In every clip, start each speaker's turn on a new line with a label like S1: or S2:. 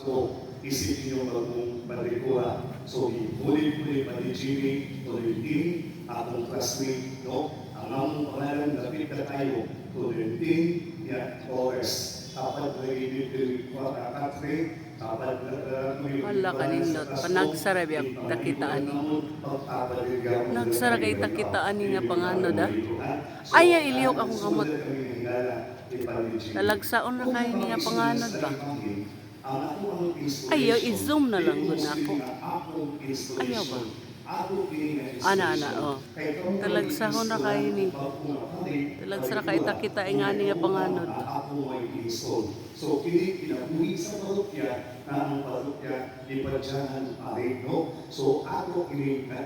S1: So, isipin nyo magmong balikuha. So, huli-huli pa ni Jimmy, Tolentine, akong classmate, no? Ang among pangalan, lapit na tayo, Tolentine, ya, Torres. Tapat na ibibili ko ang katre, tapat na
S2: Wala ka nindot. Panagsara biya takitaan ni. Nagsara kay takitaan ni nga panganod ah. Ay, ay, iliyok akong kamot. Talagsaon na kayo ni nga panganod ba? Ayaw, i-zoom na lang doon ako. Ayaw ba? Ana, ana, oh. Talagsahon na kayo ni. Talagsara kay takita nga ni nga panganod.
S1: So, kini kinabuhi sa parokya na ang parokya ipadyahan pare, no? So, ako kini na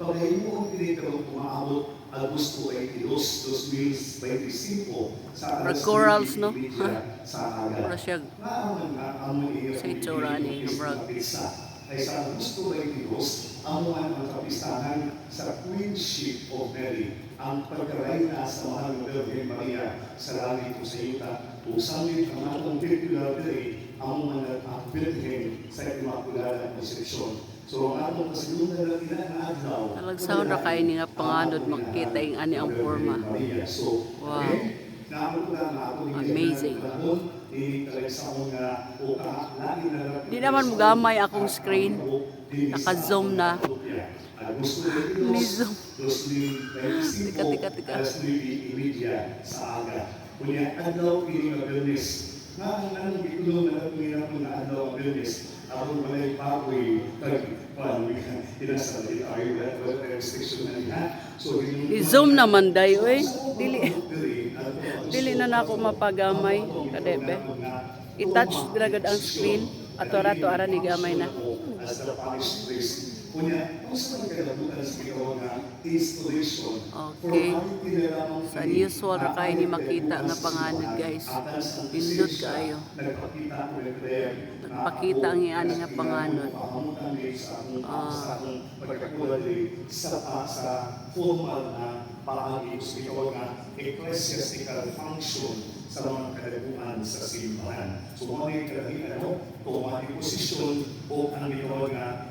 S1: installation. Pagkain mo ang kini karong umaabot Agosto 22, 2025 sa
S2: Para corals, no?
S1: sa aga.
S2: Para siya
S1: Sa
S2: itsura ni Brad.
S1: Ay sa gusto ay Diyos, ang mga nagkapistahan sa Queenship of Mary, ang pagkarayna sa mahal na Virgin Maria sa langit ko sa yuta, usamit ang atong titular day, ang mga nag-Virgin sa Immaculada Concepcion. So ang atong kasilungan na inaadlaw,
S2: Talagsahon na kayo ni nga panganod makita yung ani ang forma.
S1: So,
S2: Wow.
S1: ni
S2: Amazing.
S1: Di nga lang
S2: Di naman gamay akong screen. Naka-zoom na. Ni zoom. Tika, tika, tika.
S1: sa aga. Kunya, adlaw ini nga Bernes. Nga ang na lang ko na adlaw ang Bernes. Ako malay bagoy tag pan tinasa di ay restriction na niya. So
S2: I-zoom naman dayo eh. Dili, dili na na ako mapagamay. Kadebe. I-touch dragad ang screen. Ato rato ara ni gamay na.
S1: Kunya, gusto man kayo nabutan sa ikaw nga installation.
S2: Okay. Sa usual ra kayo ni makita nga panganod guys. Pindot kayo. Nagpakita ang iani nga panganod.
S1: Ah. sa sa formal na paagi sa ikaw nga ecclesiastical function sa mga kalabuan sa simbahan. So, mga yung kalabuan, ano, kung mga posisyon o ang ikaw nga